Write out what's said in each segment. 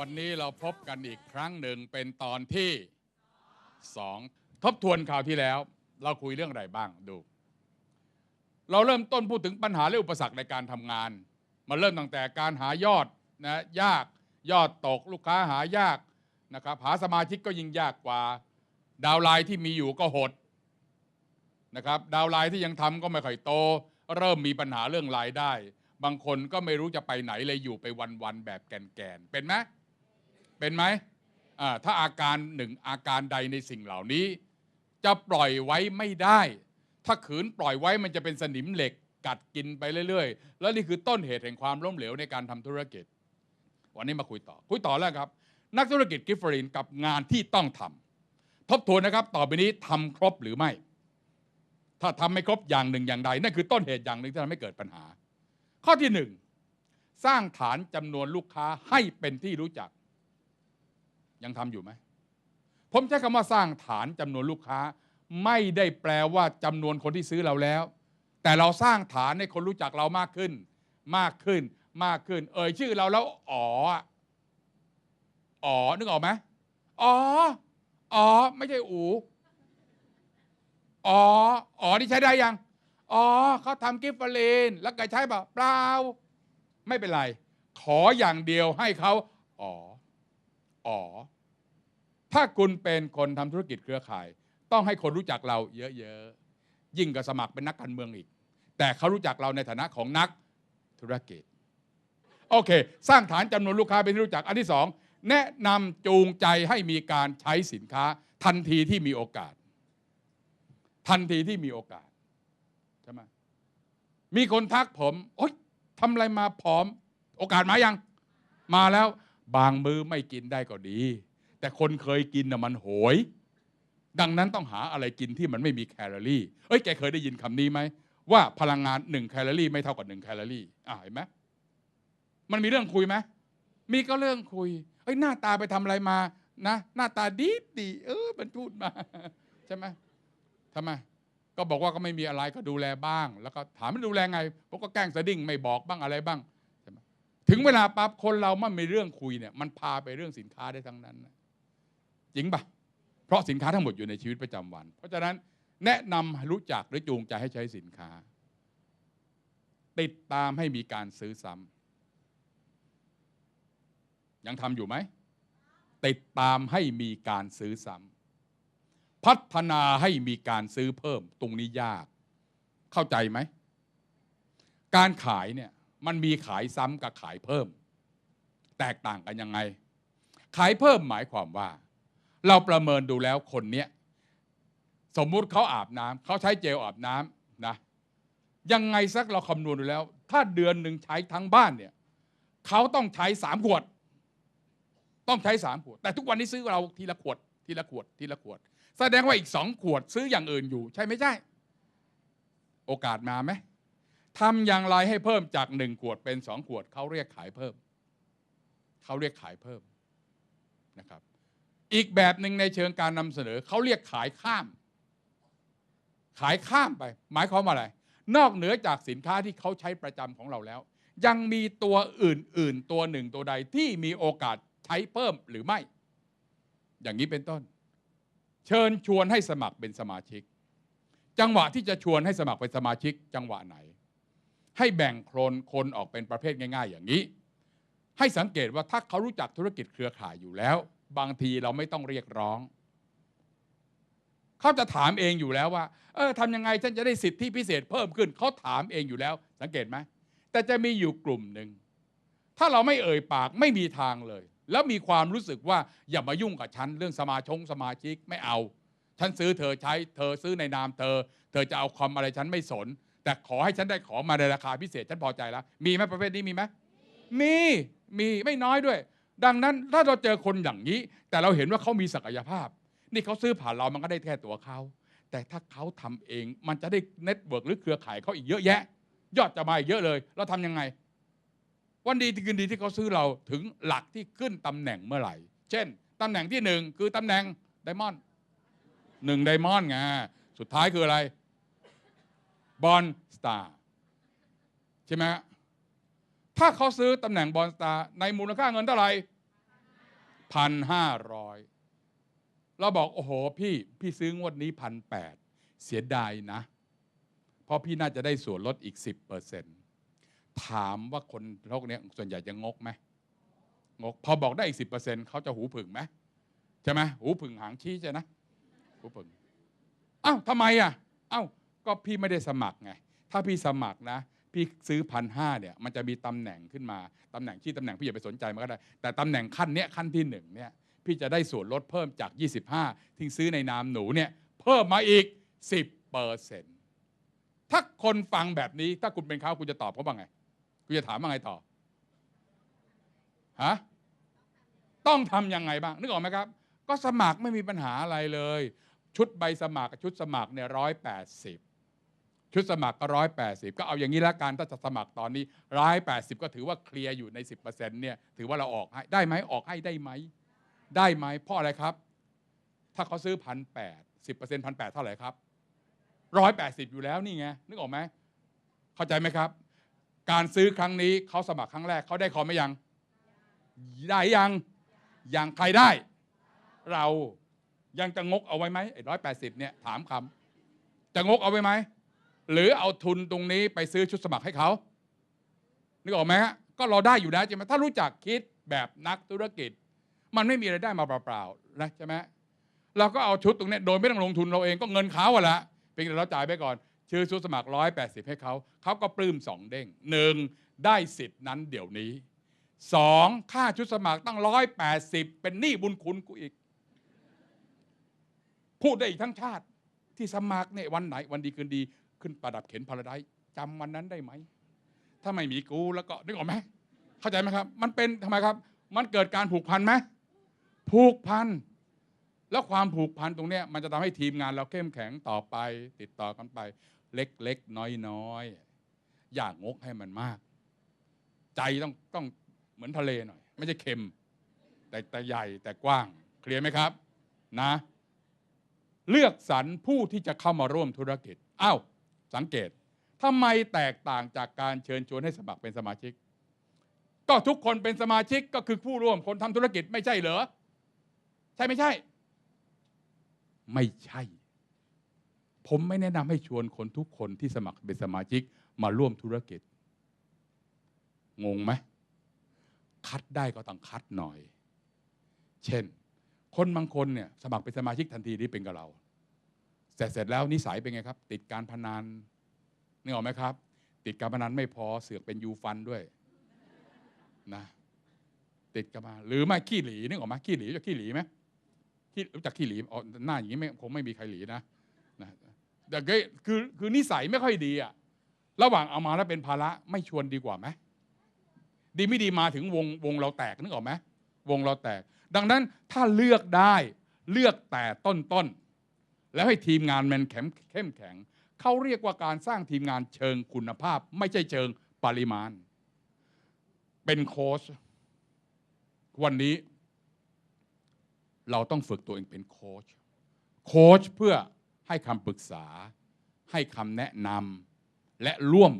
วันนี้เราพบกันอีกครั้งหนึ่งเป็นตอนที่สองทบทวนข่าวที่แล้ว เราคุยเรื่องอะไรบ้างดู เราเริ่มต้นพูดถึงปัญหาและอุปสรรคในการทำงาน มาเริ่มตั้งแต่การหายอดนะยากยอดตกลูกค้าหายากนะครับหาสมาชิกก็ยิ่งยากกว่า ดาวไลน์ที่มีอยู่ก็หดนะครับดาวไลน์ที่ยังทำก็ไม่ค่อยโต เริ่มมีปัญหาเรื่องรายได้ บางคนก็ไม่รู้จะไปไหนเลยอยู่ไปวันๆแบบแกนๆเป็นไหม เป็นไหมอ่าถ้าอาการหนึ่งอาการใดในสิ่งเหล่านี้ จะปล่อยไว้ไม่ได้ ถ้าขืนปล่อยไว้มันจะเป็นสนิมเหล็กกัดกินไปเรื่อยๆ แล้วนี่คือต้นเหตุแห่งความล้มเหลวในการทำธุรกิจ วันนี้มาคุยต่อ คุยต่อแล้วครับ นักธุรกิจกิฟฟรีนกับงานที่ต้องทำทบทวนนะครับ ต่อไปนี้ทำครบหรือไม่ ถ้าทำไม่ครบอย่างหนึ่งอย่างใดนั่นคือต้นเหตุอย่างหนึ่งที่ทำให้เกิดปัญหา ข้อที่หนึ่งสร้างฐานจำนวนลูกค้าให้เป็นที่รู้จัก ยังทำอยู่ไหม ผมใช้คำว่าสร้างฐานจำนวนลูกค้า ไม่ได้แปลว่าจำนวนคนที่ซื้อเราแล้ว แต่เราสร้างฐานให้คนรู้จักเรามากขึ้น มากขึ้น มากขึ้น เอ่ยชื่อเราแล้วอ๋ออ๋อนึกออกไหมอ๋ออ๋อไม่ใช่อูอ๋ออ๋อนี่ใช้ได้ยัง อ๋อเขาทำกิฟต์ฟรีนแล้วก็ใช้เปล่าเปล่า ไม่เป็นไร ขออย่างเดียวให้เขาอ๋ออ๋อ ถ้าคุณเป็นคนทำธุรกิจเครือข่าย ต้องให้คนรู้จักเราเยอะๆ ยิ่งกับสมัครเป็นนักการเมืองอีก แต่เขารู้จักเราในฐานะของนักธุรกิจ โอเค สร้างฐานจำนวนลูกค้าเป็นที่รู้จักอันที่สองแนะนำจูงใจให้มีการใช้สินค้า ทันทีที่มีโอกาส ทันทีที่มีโอกาสใช่ไหมมีคนทักผมโอ๊ยทำอะไรมาผอม โอกาสมายัง มาแล้วบางมือไม่กินได้ก็ดี แต่คนเคยกินน่ะมันโหย ดังนั้นต้องหาอะไรกินที่มันไม่มีแคลอรี่เอ้ยแกเคยได้ยินคำนี้ไหมว่าพลังงานหนึ่งแคลอรี่ไม่เท่ากับหนึ่งแคลอรี่อ่าเห็นไหมมันมีเรื่องคุยไหมมีก็เรื่องคุยเอ้ยหน้าตาไปทำอะไรมานะ หน้าตาดีดีเออมันพูดมาใช่ไหมทำไมก็บอกว่าก็ไม่มีอะไรก็ดูแลบ้าง แล้วก็ถามมันดูแลไงผมก็แกล้งสะดิ้งไม่บอกบ้างอะไรบ้างถึงเวลาปั๊บคนเรามันมีเรื่องคุยเนี่ยมันพาไปเรื่องสินค้าได้ทั้งนั้นนะ จริงปะเพราะสินค้าทั้งหมดอยู่ในชีวิตประจำวัน เพราะฉะนั้นแนะนำรู้จักหรือจูงใจให้ใช้สินค้า ติดตามให้มีการซื้อซ้ำยังทำอยู่ไหม ติดตามให้มีการซื้อซ้ำพัฒนาให้มีการซื้อเพิ่มตรงนี้ยาก เข้าใจไหม การขายเนี่ยมันมีขายซ้ำกับขายเพิ่ม แตกต่างกันยังไง ขายเพิ่มหมายความว่า เราประเมินดูแล้วคนเนี้ยสมมุติเขาอาบน้ำเขาใช้เจลอาบน้ำนะยังไงสักเราคำนวณดูแล้ว ถ้าเดือนหนึ่งใช้ทั้งบ้านเนี่ยเขาต้องใช้สามขวด ต้องใช้สามขวด แต่ทุกวันนี้ซื้อเราทีละขวด ทีละขวด ทีละขวด แสดงว่าอีกสองขวดซื้ออย่างอื่นอยู่ ใช่ไม่ใช่ โอกาสมาไหมทำอย่างไรให้เพิ่มจากหนึ่งขวดเป็นสองขวดเขาเรียกขายเพิ่มเขาเรียกขายเพิ่มนะครับ อีกแบบหนึ่งในเชิงการนำเสนอเขาเรียกขายข้าม ขายข้ามไป หมายความว่าอะไร นอกเหนือจากสินค้าที่เขาใช้ประจำของเราแล้ว ยังมีตัวอื่น ๆ ตัวหนึ่งตัวใดที่มีโอกาสใช้เพิ่มหรือไม่ อย่างนี้เป็นต้น เชิญชวนให้สมัครเป็นสมาชิก จังหวะที่จะชวนให้สมัครเป็นสมาชิก จังหวะไหน ให้แบ่งโคลนคนออกเป็นประเภทง่าย ๆ อย่างนี้ ให้สังเกตว่าถ้าเขารู้จักธุรกิจเครือข่ายอยู่แล้ว บางทีเราไม่ต้องเรียกร้อง เขาจะถามเองอยู่แล้วว่า เออทำยังไงฉันจะได้สิทธิพิเศษเพิ่มขึ้น เขาถามเองอยู่แล้ว สังเกตไหมแต่จะมีอยู่กลุ่มหนึ่งถ้าเราไม่เอ่ยปากไม่มีทางเลย แล้วมีความรู้สึกว่าอย่ามายุ่งกับฉันเรื่องสมาชงสมาชิกไม่เอา ฉันซื้อเธอใช้ เธอซื้อในนามเธอ เธอจะเอาคอมอะไรฉันไม่สน แต่ขอให้ฉันได้ของมาในราคาพิเศษฉันพอใจแล้ว มีไหมประเภทนี้มีไหมมีมีไม่น้อยด้วย ดังนั้นถ้าเราเจอคนอย่างนี้ แต่เราเห็นว่าเขามีศักยภาพ นี่เขาซื้อผ่านเรามันก็ได้แค่ตัวเขา แต่ถ้าเขาทำเองมันจะได้เน็ตเวิร์กหรือเครือข่ายเขาอีกเยอะแยะ ยอดจะมาอีกเยอะเลย เราทำยังไง วันดีที่คืนดีที่เขาซื้อเราถึงหลักที่ขึ้นตำแหน่งเมื่อไหร่ เช่นตำแหน่งที่หนึ่งคือตำแหน่งไดมอนด์หนึ่งไดมอนด์ไงสุดท้ายคืออะไรบอลสตาร์ใช่ไหม ถ้าเขาซื้อตำแหน่งบอลสตาร์ในมูลค่าเงินเท่าไหร่พันห้าร้อยเราบอก โอ้โห พี่พี่ซื้องวดนี้พันแปดเสียดายนะ เพราะพี่น่าจะได้ส่วนลดอีกสิบเปอร์เซ็นถามว่าคนโลกนี้ส่วนใหญ่จะงกไหมงกพอบอกได้อีกสิบเปอร์เซ็นเขาจะหูผึ่งไหมใช่ไหมหูผึ่งหางชี้ใช่นะหูผึ่งอ้าวทำไมอะอ้าวก็พี่ไม่ได้สมัครไง ถ้าพี่สมัครนะ พี่ซื้อพันห้าเนี่ยมันจะมีตำแหน่งขึ้นมาตำแหน่งที่ตำแหน่งพี่อย่าไปสนใจมันก็ได้ แต่ตำแหน่งขั้นเนี้ยขั้นที่หนึ่งเนี่ยพี่จะได้ส่วนลดเพิ่มจาก 25 ที่ซื้อในนามหนูเนี่ยเพิ่มมาอีก 10เปอร์เซ็นต์ถ้าคนฟังแบบนี้ ถ้าคุณเป็นเขาคุณจะตอบเขาบ้างไง คุณจะถามว่าไงต่อฮะต้องทำยังไงบ้าง นึกออกไหมครับ ก็สมัครไม่มีปัญหาอะไรเลย ชุดใบสมัครกับชุดสมัครเนี่ยร้อยแปดสิบ ชุดสมัครก็ร้อยแปดสิบก็เอาอย่างนี้ละกันถ้าจะสมัครตอนนี้ร้อยแปดสิบก็ถือว่าเคลียร์อยู่ในสิบเปอร์เซ็นต์เนี่ยถือว่าเราออกให้ได้ไหมออกให้ได้ไหมได้ไหมเพราะอะไรครับ ถ้าเขาซื้อพันแปดสิบเปอร์เซ็นต์พันแปดเท่าไหร่ครับร้อยแปดสิบอยู่แล้วนี่ไงนึกออกไหมเข้าใจไหมครับ การซื้อครั้งนี้เขาสมัครครั้งแรกเขาได้คอมไหมยัง ได้ยังยังใครได้ เรายังจะงกเอาไว้ไหมไอ้ร้อยแปดสิบเนี่ยถามคำจะงกเอาไว้ไหม หรือเอาทุนตรงนี้ไปซื้อชุดสมัครให้เขานึกออกไหมฮะก็เราได้อยู่นะใช่ไหมถ้ารู้จักคิดแบบนักธุรกิจ มันไม่มีอะไรได้มาเปล่าๆนะใช่ไหมเราก็เอาชุดตรงนี้โดยไม่ต้องลงทุนเราเองก็เงินเขาอะละเพียงแต่เราจ่ายไปก่อน ชื่อชุดสมัครร้อยแปดสิบให้เขาเขาก็ปลื้มสองเด้งหนึ่งได้สิทธิ์นั้นเดี๋ยวนี้สองค่าชุดสมัครตั้งร้อยแปดสิบเป็นหนี้บุญคุณกูอีก พูดได้อีกทั้งชาติที่สมัครเนี่ยวันไหนวันดีคืนดี ขึ้นประดับเข็นพาราไดจำวันนั้นได้ไหม ถ้าไม่มีกูแล้วก็นึกออกไหมเข้าใจไหมครับ มันเป็นทำไมครับ มันเกิดการผูกพันไหมผูกพันแล้วความผูกพันตรงเนี้ยมันจะทำให้ทีมงานเราเข้มแข็งต่อไป ติดต่อกันไป เล็กๆน้อยๆอย่างงกให้มันมาก ใจต้องต้องเหมือนทะเลหน่อย ไม่ใช่เค็ม แต่แต่ใหญ่แต่กว้าง เคลียร์ไหมครับ นะ เลือกสรรผู้ที่จะเข้ามาร่วมธุรกิจอ้าว สังเกตทำไมแตกต่างจากการเชิญชวนให้สมัครเป็นสมาชิก ก็ทุกคนเป็นสมาชิกก็คือผู้ร่วมคนทำธุรกิจไม่ใช่เหรอ ใช่ไม่ใช่ ไม่ใช่ ผมไม่แนะนำให้ชวนคนทุกคนที่สมัครเป็นสมาชิกมาร่วมธุรกิจ งงไหม คัดได้ก็ต้องคัดหน่อย เช่น คนบางคนเนี่ยสมัครเป็นสมาชิกทันทีนี่เป็นกับเรา แต่เสร็จแล้วนิสัยเป็นไงครับ ติดการพนันนึกออกไหมครับ ติดการพนันไม่พอเสือกเป็นยูฟันด้วยนะติดกันมา หรือไม่ขี้หลีนึกออกไหมขี้หลีรู้จักขี้หลีไหมขี้รู้จักขี้หลีอ๋อหน้าอย่างนี้ไม่คงไม่มีใครหลีนะนะแต่ก็คือคือนิสัยไม่ค่อยดีอะระหว่างเอามาแล้วเป็นภาระไม่ชวนดีกว่าไหมดีไม่ดีมาถึงวงวงเราแตกนึกออกไหมวงเราแตก ดังนั้นถ้าเลือกได้เลือกแต่ต้นต้น แล้วให้ทีมงานมันแข็งเข้มแข็งเขาเรียกว่าการสร้างทีมงานเชิงคุณภาพ ไม่ใช่เชิงปริมาณ เป็นโค้ชวันนี้ เราต้องฝึกตัวเองเป็นโค้ชโค้ชเพื่อให้คำปรึกษา ให้คำแนะนำและร่วม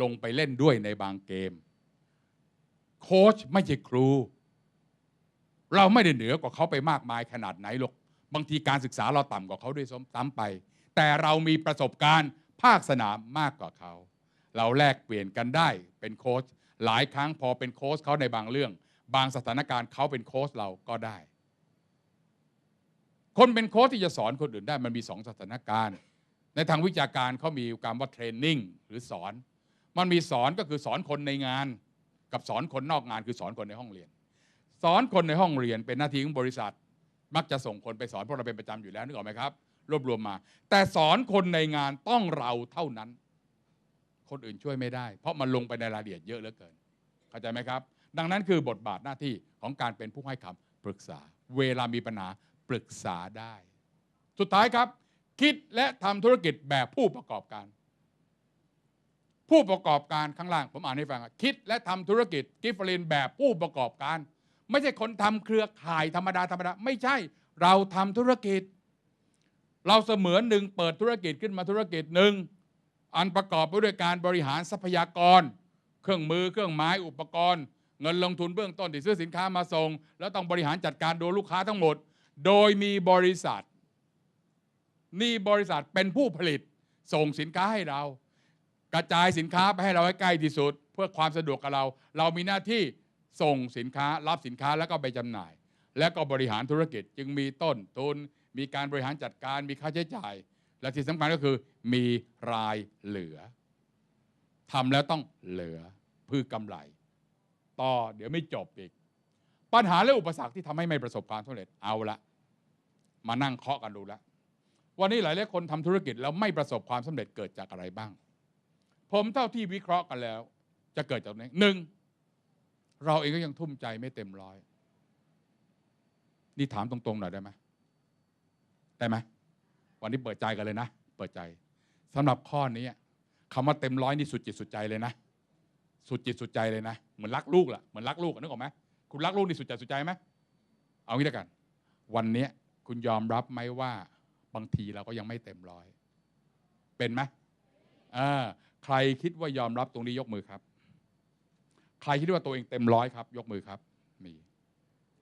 ลงไปเล่นด้วยในบางเกม โค้ชไม่ใช่ครู เราไม่ได้เหนือกว่าเขาไปมากมายขนาดไหนหรอก บางทีการศึกษาเราต่ำกว่าเขาด้วยซ้ำไป แต่เรามีประสบการณ์ภาคสนามมากกว่าเขา เราแลกเปลี่ยนกันได้เป็นโค้ชหลายครั้งพอเป็นโค้ชเขาในบางเรื่อง บางสถานการณ์เขาเป็นโค้ชเราก็ได้ คนเป็นโค้ชที่จะสอนคนอื่นได้มันมีสองสถานการณ์ ในทางวิชาการเขามีการว่าเทรนนิ่งหรือสอน มันมีสอนก็คือสอนคนในงาน กับสอนคนนอกงานคือสอนคนในห้องเรียน สอนคนในห้องเรียนเป็นหน้าที่ของบริษัท มักจะส่งคนไปสอนพราะเราเป็นประจำอยู่แล้วนึกออกไหมครับ รวบรวมมา แต่สอนคนในงานต้องเราเท่านั้น คนอื่นช่วยไม่ได้ เพราะมันลงไปในรายละเอียดเยอะเหลือเกิน เข้าใจไหมครับ ดังนั้นคือบทบาทหน้าที่ของการเป็นผู้ให้คำปรึกษา เวลามีปัญหาปรึกษาได้ สุดท้ายครับ คิดและทำธุรกิจแบบผู้ประกอบการ ผู้ประกอบการข้างล่างผมอ่านให้ฟัง คิดและทำธุรกิจกิฟเฟลินแบบผู้ประกอบการ ไม่ใช่คนทำเครือข่ายธรรมดาธรรมดาไม่ใช่เราทำธุรกิจ เราเสมือนหนึ่งเปิดธุรกิจขึ้นมาธุรกิจหนึ่งอันประกอบไปด้วยการบริหารทรัพยากร เครื่องมือเครื่องไม้อุปกรณ์ เงินลงทุนเบื้องต้นที่ซื้อสินค้ามาส่ง แล้วต้องบริหารจัดการดูลูกค้าทั้งหมด โดยมีบริษัทนี่บริษัทเป็นผู้ผลิตส่งสินค้าให้เรา กระจายสินค้าไปให้เราให้ใกล้ที่สุด เพื่อความสะดวกกับเรา เรามีหน้าที่ ส่งสินค้ารับสินค้าแล้วก็ไปจำหน่าย และก็บริหารธุรกิจจึงมีต้นทุน มีการบริหารจัดการมีค่าใช้จ่าย และที่สำคัญก็คือมีรายเหลือทำแล้วต้องเหลือเพื่อกำไร ต่อเดี๋ยวไม่จบอีก ปัญหาและอุปสรรคที่ทำให้ไม่ประสบความสำเร็จเอาละ มานั่งเคาะกันดูแล้ววันนี้หลายหลายคนทำธุรกิจแล้วไม่ประสบความสำเร็จเกิดจากอะไรบ้าง ผมเท่าที่วิเคราะห์กันแล้ว จะเกิดจากไหนหนึ่ง เราเองก็ยังทุ่มใจไม่เต็มร้อย นี่ถามตรงๆหน่อยได้ไหมได้ไหมวันนี้เปิดใจกันเลยนะ เปิดใจสำหรับข้อนี้คำว่าเต็มร้อยนี่สุดจิตสุดใจเลยนะ สุดจิตสุดใจเลยนะ เหมือนรักลูกล่ะ เหมือนรักลูกนึกออกไหมคุณรักลูกนี่สุดใจสุดใจไหมเอางี้แล้วกัน วันนี้คุณยอมรับไหมว่าบางทีเราก็ยังไม่เต็มร้อย เป็นไหมอ่าใครคิดว่ายอมรับตรงนี้ยกมือครับ ใครคิดว่าตัวเองเต็มร้อยครับ ยกมือครับ มี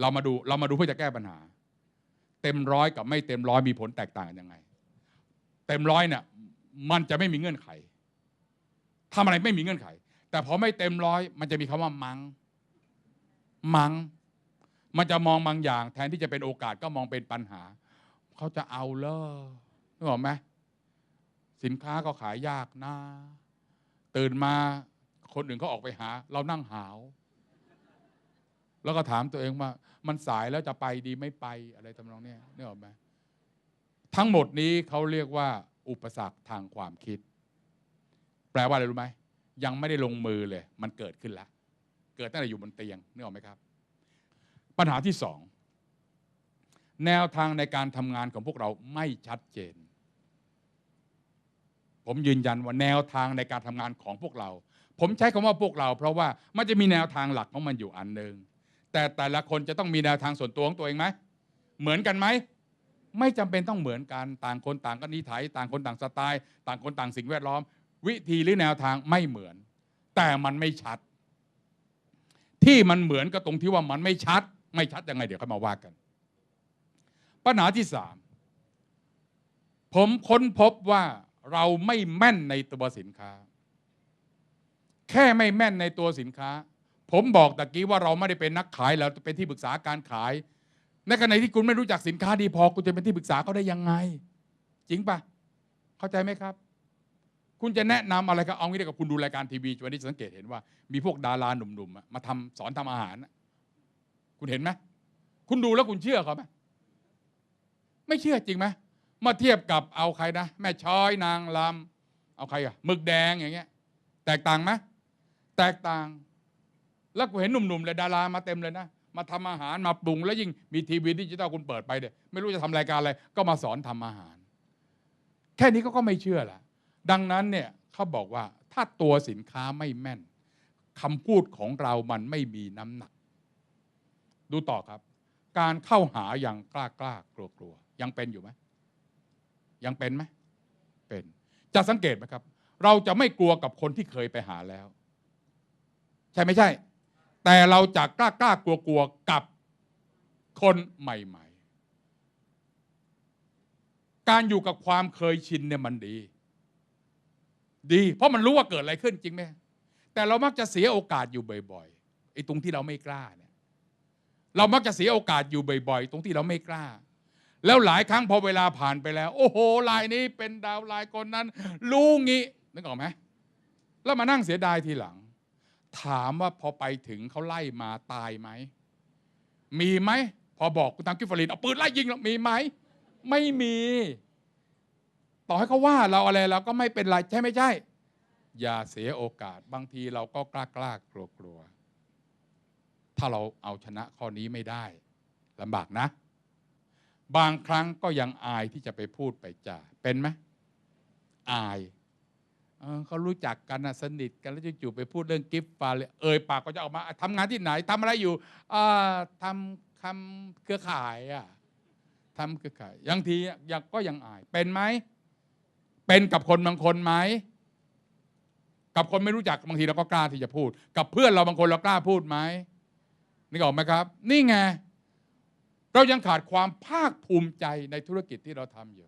เรามาดูเรามาดูเพื่อจะแก้ปัญหา เต็มร้อยกับไม่เต็มร้อยมีผลแตกต่างกันยังไง เต็มร้อยเนี่ยมันจะไม่มีเงื่อนไขทำอะไรไม่มีเงื่อนไข แต่พอไม่เต็มร้อยมันจะมีคำว่ามังมังมันจะมองบางอย่าง แทนที่จะเป็นโอกาสก็มองเป็นปัญหา เขาจะเอาเลอนึกออกไหมสินค้าก็ขายยากนะตื่นมา คนอื่นเขาออกไปหา เรานั่งหาว แล้วก็ถามตัวเองว่า มันสายแล้วจะไปดีไม่ไปอะไรทำนองนี้นึกออกไหมทั้งหมดนี้เขาเรียกว่า อุปสรรคทางความคิด แปลว่าอะไรรู้ไหมยังไม่ได้ลงมือเลย มันเกิดขึ้นแล้วเกิดตั้งแต่อยู่บนเตียงนึกออกไหมครับ ปัญหาที่สองแนวทางในการทำงานของพวกเราไม่ชัดเจน ผมยืนยันว่าแนวทางในการทำงานของพวกเรา ผมใช้คำว่าพวกเรา เพราะว่ามันจะมีแนวทางหลักของมันอยู่อันหนึ่งแต่แต่ละคนจะต้องมีแนวทางส่วนตัวของตัวเองไหมเหมือนกันไหมไม่จำเป็นต้องเหมือนกันต่างคนต่างก็นิสัยต่างคนต่างสไตล์ ต่างคนต่างสิ่งแวดล้อม วิธีหรือแนวทางไม่เหมือน แต่มันไม่ชัด ที่มันเหมือนก็ตรงที่ว่ามันไม่ชัด ไม่ชัดยังไงเดี๋ยวค่อยมาว่ากันปัญหาที่สามผมค้นพบว่าเราไม่แม่นในตัวสินค้า แค่ไม่แม่นในตัวสินค้า ผมบอกตะกี้ว่าเราไม่ได้เป็นนักขายเราเป็นที่ปรึกษาการขาย ในขณะที่คุณไม่รู้จักสินค้าดีพอคุณจะเป็นที่ปรึกษาเขาได้ยังไง จริงปะเข้าใจไหมครับ คุณจะแนะนำอะไรก็เอางี้ดีกับคุณดูรายการทีวีวันนี้จะสังเกตเห็นว่า มีพวกดาราหนุ่มๆมาทำสอนทำอาหาร คุณเห็นไหมคุณดูแล้วคุณเชื่อเขาไหมไม่เชื่อจริงไหมมาเทียบกับเอาใครนะ แม่ช้อยนางลำเอาใครอะหมึกแดงอย่างเงี้ย แตกต่างไหม แตกต่าง แล้วกูเห็นหนุ่มๆเลยดารามาเต็มเลยนะ มาทำอาหารมาปรุง แล้วยิ่งมีทีวีดิจิตอลคุณเปิดไปเดี๋ยไม่รู้จะทำรายการอะไรก็มาสอนทำอาหาร แค่นี้เขาก็ไม่เชื่อละดังนั้นเนี่ยเขาบอกว่าถ้าตัวสินค้าไม่แม่นคำพูดของเรามันไม่มีน้ำหนัก ดูต่อครับ การเข้าหาอย่างกล้ากล้ากลัวกลัวๆยังเป็นอยู่ไหมยังเป็นไหมเป็น จะสังเกตไหมครับ เราจะไม่กลัวกับคนที่เคยไปหาแล้ว ใช่ไม่ใช่ แต่เราจะกล้ากล้ากลัวกลัวกับคนใหม่ ๆ การอยู่กับความเคยชินเนี่ยมันดี ดี เพราะมันรู้ว่าเกิดอะไรขึ้นจริงไหมแต่เรามักจะเสียโอกาสอยู่บ่อยๆไอ้ตรงที่เราไม่กล้าเนี่ย เรามักจะเสียโอกาสอยู่บ่อยๆ ตรงที่เราไม่กล้า แล้วหลายครั้งพอเวลาผ่านไปแล้ว โอ้โหลายนี้เป็นดาวลายคนนั้น รู้งี้นึกออกไหมแล้วมานั่งเสียดายทีหลัง ถามว่าพอไปถึงเขาไล่มาตายไหม มีไหม พอบอกคุณตามกิฟฟรินเอาปืนไล่ยิงหรอกมีไหม ไม่มี ต่อให้เขาว่าเราอะไรเราก็ไม่เป็นไรใช่ไม่ใช่ อย่าเสียโอกาส บางทีเราก็กล้ากล้ากลัวกลัวถ้าเราเอาชนะข้อนี้ไม่ได้ลำบากนะ บางครั้งก็ยังอายที่จะไปพูดไปจ่าเป็นไหมอาย เขารู้จักกันสนิทกันแล้วจู่ๆไปพูดเรื่องกิฟต์ฟาเลยเอ่ยปากก็จะออกมาทำงานที่ไหนทำอะไรอยู่อ่าทำคำเครือข่ายอะทำเครือข่ายยังทียังก็ยังอาย เป็นไหมเป็นกับคนบางคนไหมกับคนไม่รู้จักบางทีเราก็กล้าที่จะพูด กับเพื่อนเราบางคนเรากล้าพูดไหมนึกออกไหมครับ นี่ไง เรายังขาดความภาคภูมิใจในธุรกิจที่เราทำอยู่